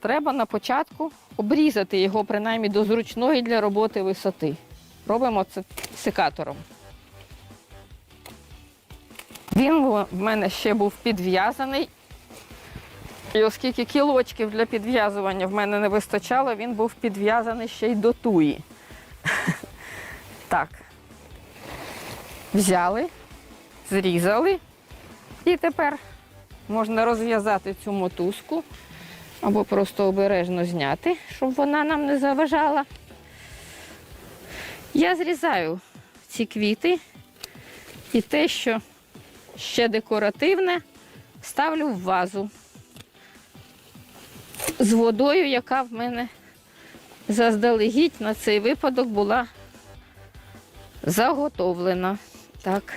Треба на початку обрізати його принаймні до зручної для роботи висоти. Робимо це секатором. Він в мене ще був підв'язаний. І оскільки кілочків для підв'язування в мене не вистачало, він був підв'язаний ще й до туї. Так. Взяли, зрізали. І тепер можна розв'язати цю мотузку або просто обережно зняти, щоб вона нам не заважала. Я зрізаю ці квіти і те, що ще декоративне, ставлю в вазу з водою, яка в мене заздалегідь на цей випадок була заготовлена. Так.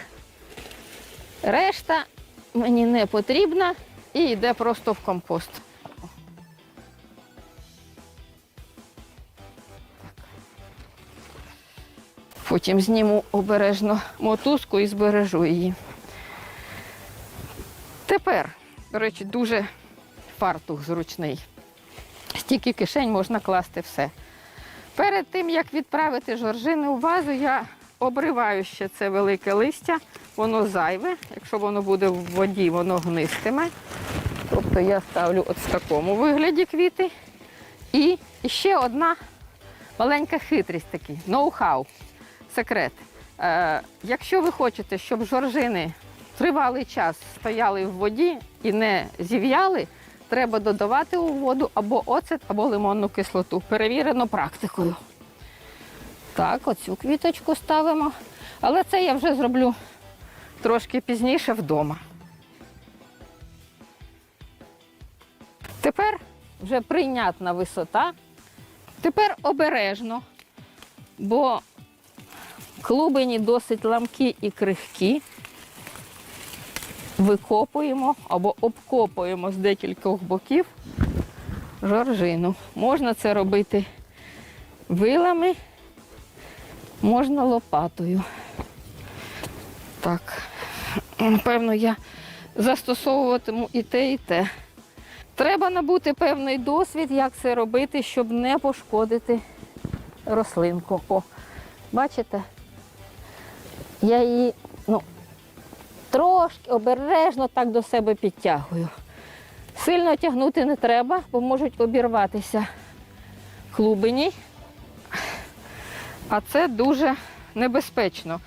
Решта мені не потрібна і йде просто в компост. Потім зніму обережно мотузку і збережу її. Тепер, до речі, дуже фартух зручний. Стільки кишень можна класти все. Перед тим, як відправити жоржини у вазу, я обриваю ще це велике листя, воно зайве. Якщо воно буде в воді, воно гнистиме. Тобто я ставлю от в такому вигляді квіти. І ще одна маленька хитрість такий, ноу-хау, секрет. Е, якщо ви хочете, щоб жоржини тривалий час стояли в воді і не зів'яли, треба додавати у воду або оцет, або лимонну кислоту. Перевірено практикою. Так, оцю квіточку ставимо. Але це я вже зроблю трошки пізніше вдома. Тепер вже прийнятна висота. Тепер обережно, бо клубені досить ламкі і крихкі. Викопуємо або обкопуємо з декількох боків жоржину. Можна це робити вилами, можна лопатою. Так, напевно, я застосовуватиму і те, і те. Треба набути певний досвід, як це робити, щоб не пошкодити рослинку. О, бачите? Я її ну, трошки обережно так до себе підтягую. Сильно тягнути не треба, бо можуть обірватися клубені. А це дуже небезпечно.